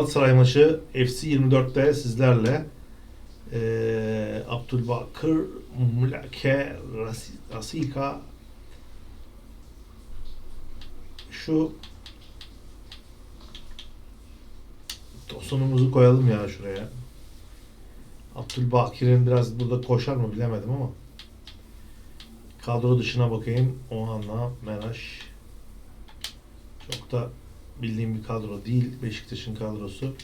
Galatasaray maçı FC 24'te sizlerle ee, Abdülbakır Mülake Ras- Rasika şu tosunumuzu koyalım ya şuraya. Abdülbakir'in biraz burada koşar mı bilemedim ama kadro dışına bakayım. Ohan'la Meraş çok da bildiğim bir kadro değil. Beşiktaş'ın kadrosu.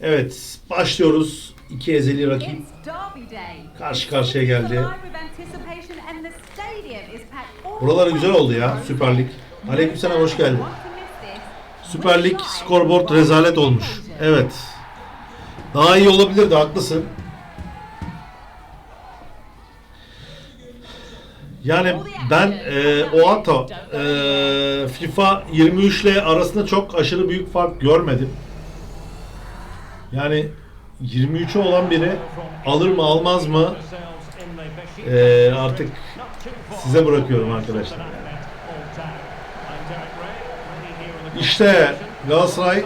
Evet, başlıyoruz. İki ezeli rakip. Karşı karşıya geldi. The güzel oldu ya. Süper Lig. Aleykümselam, hoş geldin. Süper Lig skorboard rezalet olmuş. Evet. Daha iyi olabilirdi, haklısın. Yani ben e, o hata e, FIFA 23 ile arasında çok aşırı büyük fark görmedim. Yani 23'ü olan biri alır mı almaz mı e, artık size bırakıyorum arkadaşlar. İşte Galatasaray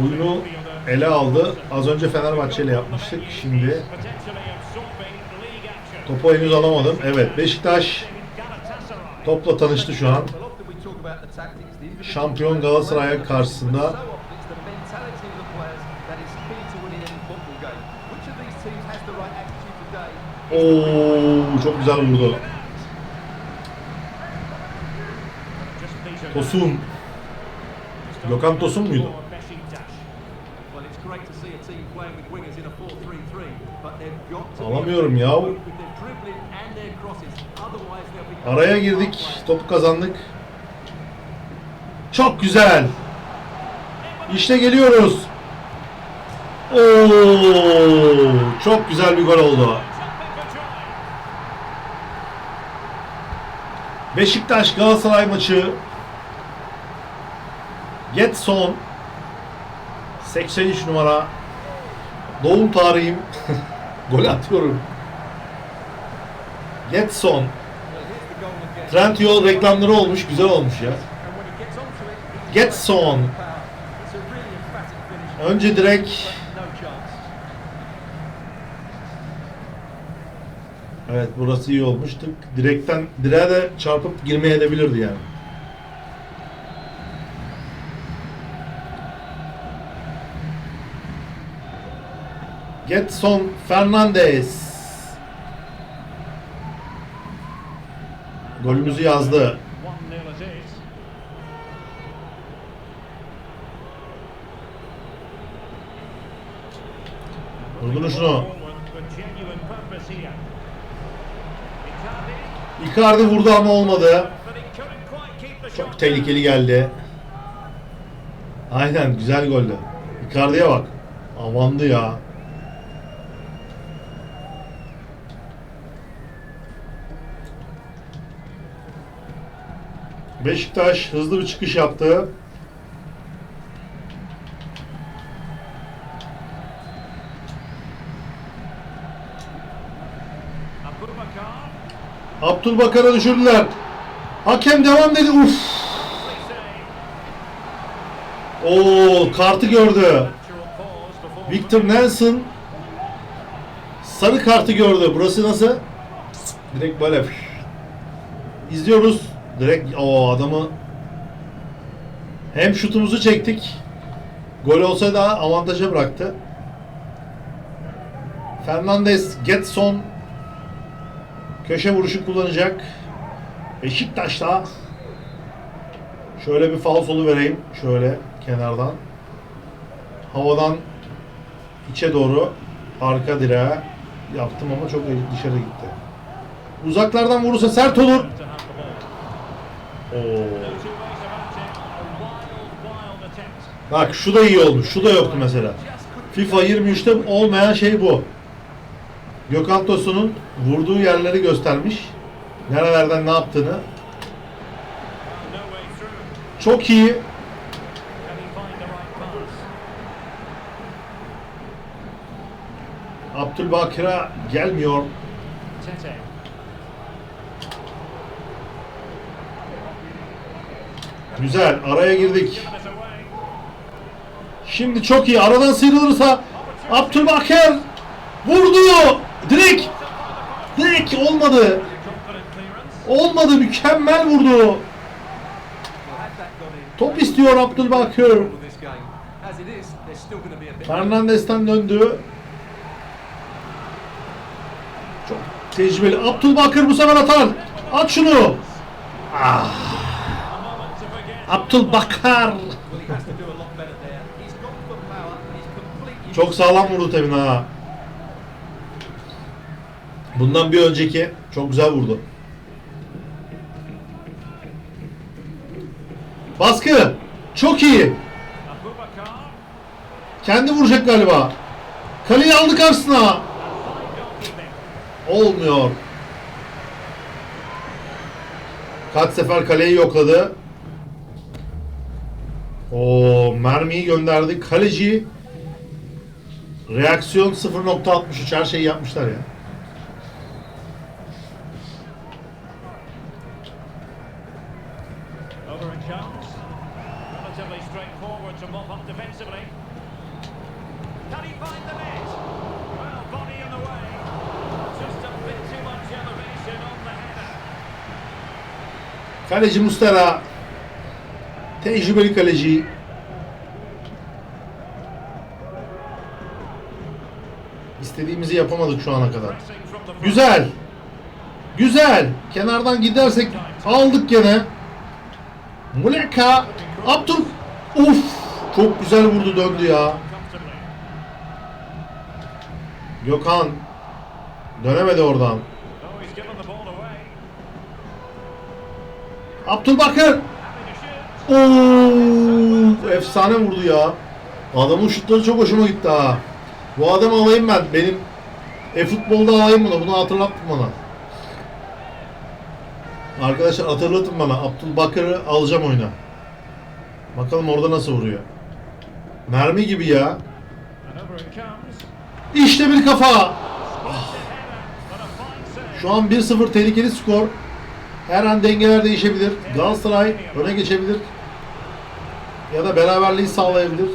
oyunu ele aldı. Az önce Fenerbahçe ile yapmıştık. Şimdi topu henüz alamadım. Evet Beşiktaş topla tanıştı şu an. Şampiyon Galatasaray'a karşısında Oo çok güzel vurdu. Tosun. Gökhan Tosun muydu? Alamıyorum ya. Araya girdik. Topu kazandık. Çok güzel. İşte geliyoruz. Oo, çok güzel bir gol oldu. Beşiktaş Galatasaray maçı Getson 83 numara doğum tarihim gol atıyorum. Getson Trendyol reklamları olmuş güzel olmuş ya. Getson önce direkt Evet burası iyi olmuştu. Direkten direğe de çarpıp girmeye edebilirdi yani. Getson Fernandez. Golümüzü yazdı. Vurdun şunu. Icardi vurdu ama olmadı. Çok tehlikeli geldi. Aynen güzel goldü. Icardi'ye bak. Amandı ya. Beşiktaş hızlı bir çıkış yaptı. Abdülbakar'a düşürdüler. Hakem devam dedi. Uf. Oo kartı gördü. Victor Nelson sarı kartı gördü. Burası nasıl? Direkt böyle izliyoruz. Direkt o adamı hem şutumuzu çektik. Gol olsa da avantaja bıraktı. Fernandez Getson köşe vuruşu kullanacak. Beşiktaş'ta şöyle bir falsolu vereyim. Şöyle kenardan. Havadan içe doğru arka direğe yaptım ama çok dışarı gitti. Uzaklardan vurursa sert olur. Bak şu da iyi olmuş. Şu da yoktu mesela. FIFA 23'te olmayan şey bu. Gökhan Tosun'un vurduğu yerleri göstermiş. Nerelerden ne yaptığını. Çok iyi. Abdülbakir'e gelmiyor. Güzel. Araya girdik. Şimdi çok iyi. Aradan sıyrılırsa Abdülbakır vurdu. Direkt. Direkt olmadı. Olmadı. Mükemmel vurdu. Top istiyor Abdülbakır. Fernandes'ten döndü. Çok tecrübeli. Abdülbakır bu sefer atar. At şunu. Ah. Abdülbakar. Çok sağlam vurdu Temin ha. Bundan bir önceki çok güzel vurdu. Baskı. Çok iyi. Kendi vuracak galiba. Kaleyi aldı karşısına. Olmuyor. Kaç sefer kaleyi yokladı. O mermiyi gönderdi. Kaleci reaksiyon 0.63 her şeyi yapmışlar ya. Kaleci Mustera. Tecrübeli kaleci. İstediğimizi yapamadık şu ana kadar. Güzel. Güzel. Kenardan gidersek aldık gene. Muleka. Abdul. Uf. Çok güzel vurdu döndü ya. Gökhan. Dönemedi oradan. Abdülbakır. Oo, efsane vurdu ya. Adamın şutları çok hoşuma gitti ha. Bu adamı alayım ben. Benim e-futbolda alayım bunu. Bunu hatırlattın bana. Arkadaşlar hatırlatın bana. Abdülbakır'ı alacağım oyuna. Bakalım orada nasıl vuruyor. Mermi gibi ya. İşte bir kafa. Splits the header, but a fine save. Şu an 1-0 tehlikeli skor. Her an dengeler değişebilir. Galatasaray öne geçebilir. Ya da beraberliği sağlayabilir.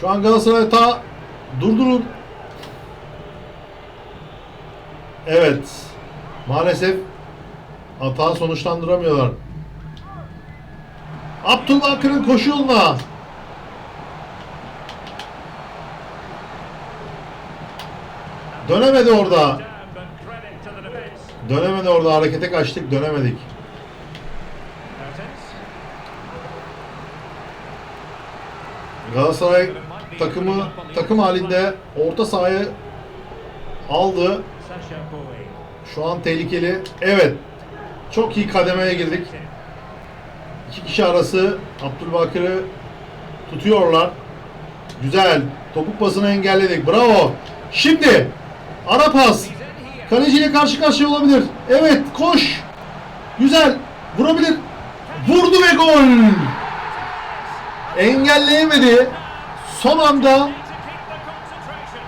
Şu an Galatasaray ta durdurun. Evet. Maalesef hata sonuçlandıramıyorlar. Abdülbakır'ın koşu yoluna. Dönemedi orada. Dönemedi orada. Harekete kaçtık. Dönemedik. Galatasaray takımı takım halinde orta sahayı aldı. Şu an tehlikeli. Evet. Çok iyi kademeye girdik. İki kişi arası Abdülbakır'ı tutuyorlar. Güzel. Topuk pasını engelledik. Bravo. Şimdi ara pas. Kaleciyle karşı karşıya olabilir. Evet koş. Güzel. Vurabilir. Vurdu ve gol. Engelleyemedi. Son anda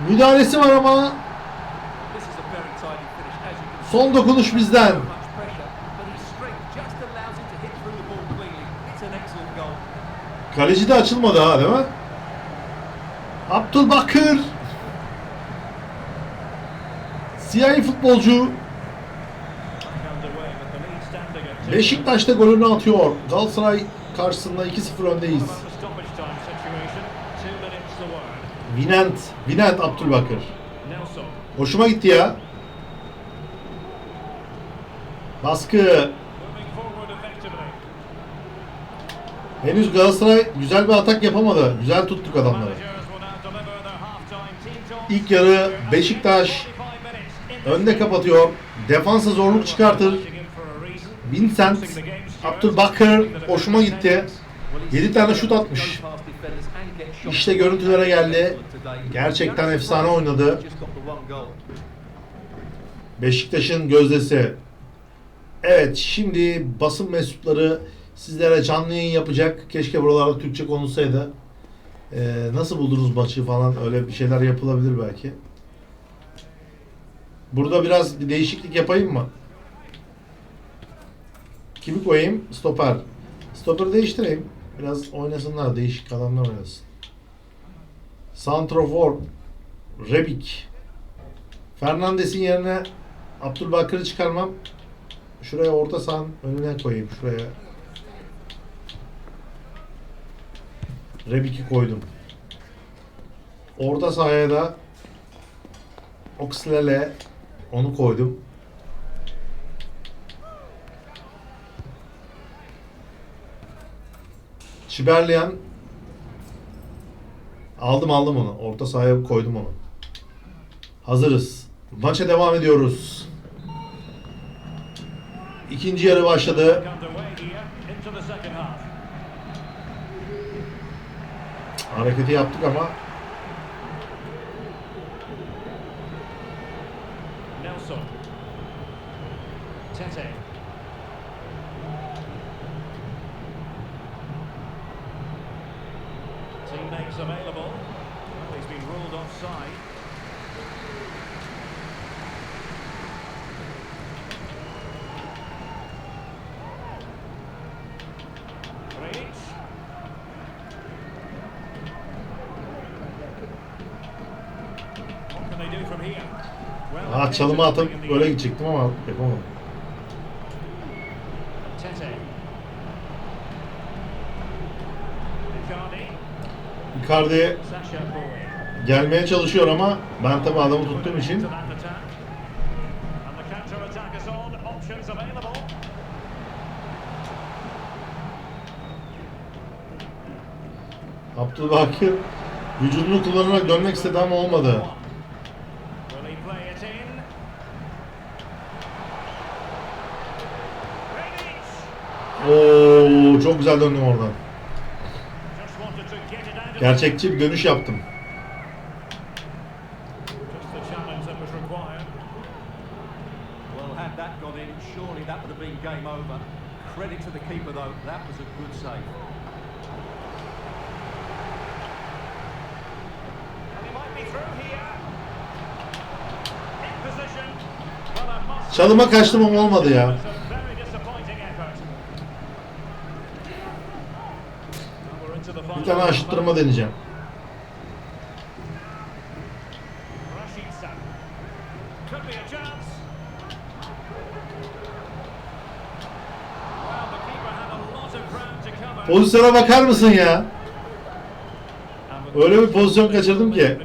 müdahalesi var ama son dokunuş bizden. Kaleci de açılmadı ha değil mi? Abdülbakır. Siyahi futbolcu. Beşiktaş'ta golünü atıyor. Galatasaray karşısında 2-0 öndeyiz. Vinent, Vinent Abdülbakır. Hoşuma gitti ya. Baskı. Henüz Galatasaray güzel bir atak yapamadı. Güzel tuttuk adamları. İlk yarı Beşiktaş 45 minutes in önde kapatıyor. Defansa zorluk çıkartır. Vincent, Abdülbakır hoşuma gitti. Well, he's 7 tane şut atmış. İşte görüntülere geldi. Gerçekten efsane oynadı. Beşiktaş'ın gözdesi. Evet şimdi basın mensupları sizlere canlı yayın yapacak. Keşke buralarda Türkçe konuşsaydı. Ee, nasıl buldunuz maçı falan öyle bir şeyler yapılabilir belki. Burada biraz bir değişiklik yapayım mı? Kimi koyayım? Stoper. Stoper değiştireyim. Biraz oynasınlar. Değişik adamlar oynasın. Santrofor. Rebic. Fernandes'in yerine Abdülbakır'ı çıkarmam. Şuraya orta sahanın önüne koyayım. Şuraya. Rebic'i koydum. Orta sahaya da Oxlade onu koydum. Çiberliyan aldım aldım onu. Orta sahaya koydum onu. Hazırız. Maça devam ediyoruz. İkinci yarı başladı. Hareketi yaptık ama Nelson. Tete. Well, ah, çalımı atıp böyle gidecektim ama yapamadım. Icardi. Gelmeye çalışıyor ama ben tabi adamı tuttuğum için. Abdülbakir vücudunu kullanarak dönmek istedi ama olmadı. Be through here. In position. Well, a must. Çalıma kaçtım ama olmadı ya. Ground to cover. Pozisyona bakar mısın ya? Öyle bir pozisyon kaçırdım ki.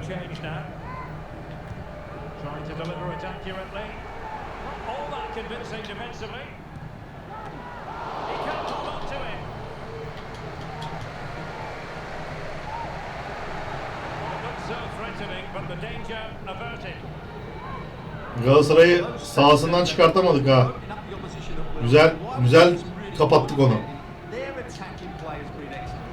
Galatasaray'ı sahasından çıkartamadık ha. Güzel, güzel kapattık onu. Their attacking play has been excellent.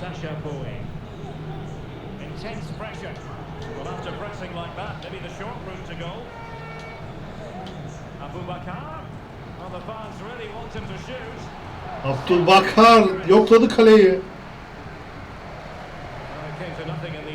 Sasha Bowie. Intense pressure. Well, after pressing like that, maybe the short route to goal. Abu Bakar. Well, the fans really want him to shoot. Abdülbakar yokladı kaleyi. Well, it came to nothing in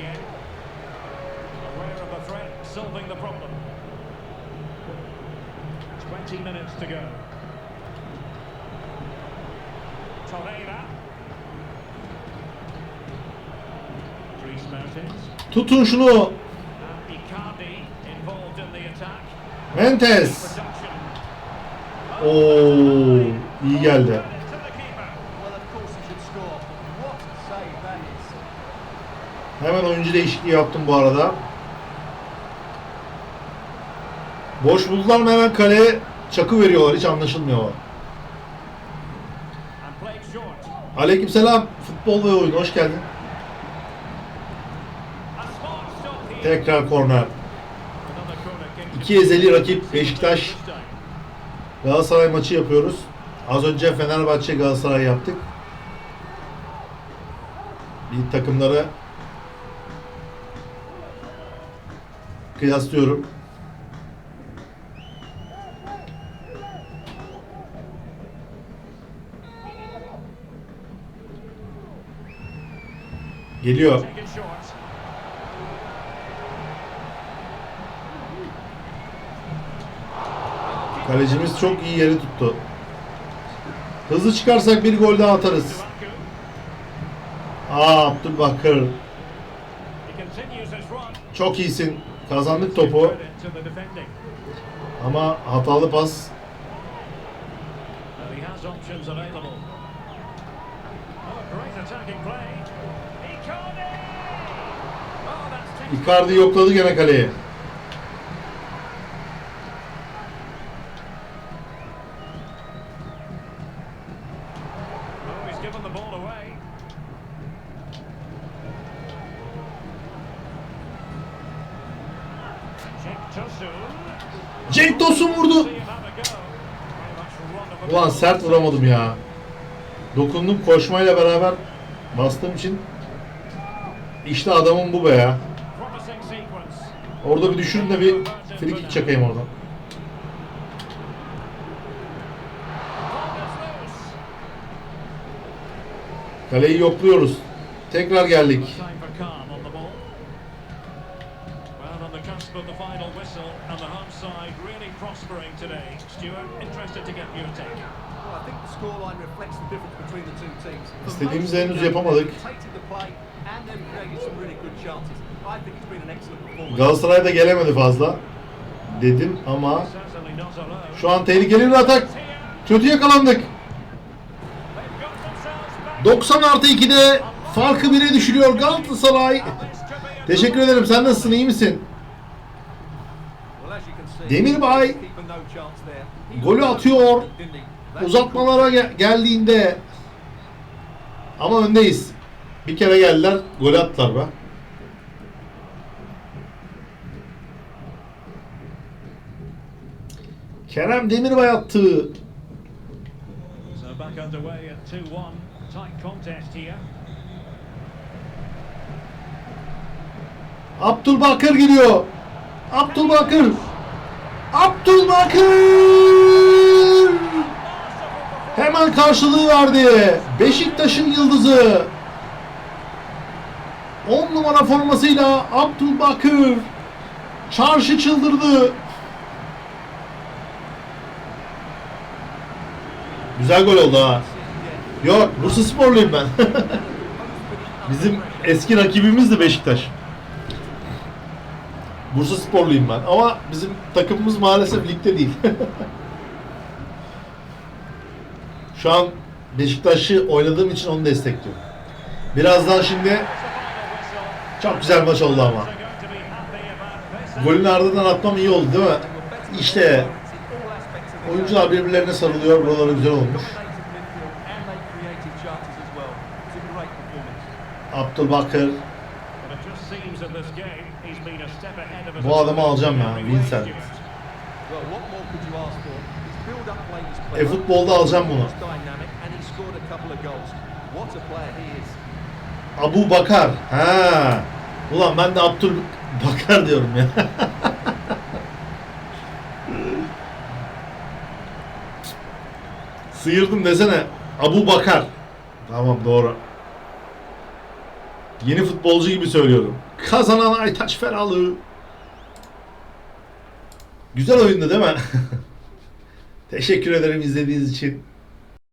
Hemen oyuncu değişikliği yaptım bu arada. Boş buldular mı hemen kaleye çakı veriyorlar. Hiç anlaşılmıyor. Aleykümselam. Futbol ve oyun. Hoş geldin. Tekrar korner. İki ezeli rakip Beşiktaş. Galatasaray maçı yapıyoruz. Az önce Fenerbahçe Galatasaray yaptık. Bir takımları kıyaslıyorum. Geliyor. Kalecimiz çok iyi yeri tuttu. Hızlı çıkarsak bir gol daha atarız. Aa Abdülbakır. Çok iyisin. Kazandık topu. Ama hatalı pas. Icardi yokladı gene kaleye. Sert vuramadım ya. Dokundum koşmayla beraber bastığım için. İşte adamın bu be ya. Orada bir düşürün de bir free kick çakayım oradan. Kaleyi yokluyoruz. Tekrar geldik. İstediğimizi henüz yapamadık. Galatasaray da gelemedi fazla. Dedim ama şu an tehlikeli bir atak. Kötü yakalandık. They've got themselves back. 90 artı 2'de farkı 1'e düşürüyor Galatasaray. Teşekkür ederim. Sen nasılsın? iyi misin? Demirbay golü atıyor. Uzatmalara ge- geldiğinde ama öndeyiz. Bir kere geldiler, gol attılar be. Kerem Demirbay attı. So back underway at 2-1. Tight contest here. Abdülbakır giriyor. Abdülbakır. Abdülbakır. Hemen karşılığı verdi. Beşiktaş'ın yıldızı. 10 numara formasıyla Abdülbakır. Çarşı çıldırdı. Güzel gol oldu ha. Yok, Bursa sporluyum ben. Bizim eski rakibimiz de Beşiktaş. Bursa sporluyum ben ama bizim takımımız maalesef ligde değil. Şu an Beşiktaş'ı oynadığım için onu destekliyorum. Birazdan şimdi çok güzel maç oldu ama. Golün ardından atmam iyi oldu değil mi? İşte oyuncular birbirlerine sarılıyor. Buraları güzel olmuş. Abdülbakır. Bu adamı alacağım ya, Vincent. E futbolda alacağım bunu. Abu Bakar. Ha. Ulan ben de Abdül Bakar diyorum ya. Sıyırdım desene. Abu Bakar. Tamam doğru. Yeni futbolcu gibi söylüyorum. Kazanan Aytaç Feralı. Güzel oyundu değil mi? Teşekkür ederim izlediğiniz için.